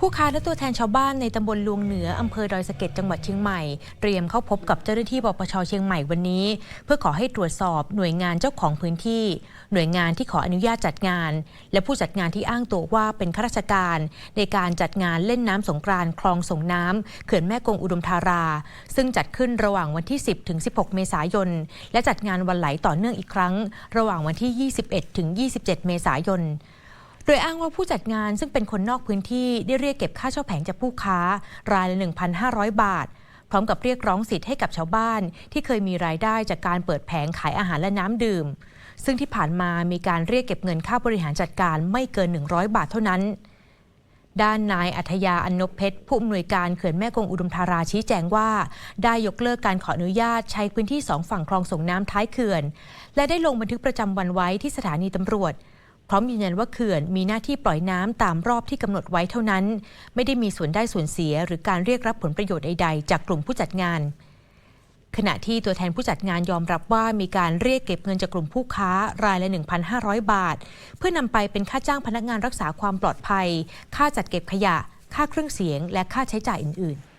ผู้ค้าและตัวแทนชาวบ้านในตำบลลวงเหนืออำเภอดอยสะเก็ดจังหวัดเชียงใหม่ เตรียมเข้าพบกับเจ้าหน้าที่ปปชเชียงใหม่วันนี้ เพื่อขอให้ตรวจสอบหน่วยงานเจ้าของพื้นที่ หน่วยงานที่ขออนุญาตจัดงาน และผู้จัดงานที่อ้างตัวว่าเป็นข้าราชการ ในการจัดงานเล่นน้ำสงกรานคลองส่งน้ำเขื่อนแม่กงอุดมธารา ซึ่งจัดขึ้นระหว่างวันที่ 10 ถึง 16 เมษายน และจัดงานวันไหลต่อเนื่องอีกครั้ง ระหว่างวันที่ 21 ถึง 27 เมษายน โดยอ้างว่าผู้จัดงานซึ่งเป็นคนนอกพื้นที่ได้เรียกเก็บค่าเช่าแผงจากผู้ค้ารายละ 1,500 บาท พร้อมกับเรียกร้องสิทธิ์ให้กับชาวบ้าน ที่เคยมีรายได้จากการเปิดแผงขายอาหารและน้ำดื่ม ซึ่งที่ผ่านมามีการเรียกเก็บเงินค่าบริหารจัดการไม่เกิน 100 บาทเท่านั้นด้านนายอัธยาอันนบเพชรผู้อำนวยการเขื่อนแม่กงอุดมธาราชี้แจงว่า ได้ยกเลิกการขออนุญาตใช้พื้นที่สองฝั่งคลองส่งน้ำท้ายเขื่อน และได้ลงบันทึกประจำวันไว้ที่สถานีตำรวจ พร้อมยืนยันว่าเขื่อนมีหน้าที่ปล่อยน้ำตามรอบที่กำหนดไว้เท่านั้น ไม่ได้มีส่วนได้ส่วนเสีย หรือการเรียกรับผลประโยชน์ใดๆ จากกลุ่มผู้จัดงาน ขณะที่ตัวแทนผู้จัดงานยอมรับว่ามีการเรียกเก็บเงินจากกลุ่มผู้ค้ารายละ 1,500 บาท เพื่อนำไปเป็นค่าจ้างพนักงานรักษาความปลอดภัย ค่าจัดเก็บขยะ ค่าเครื่องเสียง และค่าใช้จ่ายอื่นๆ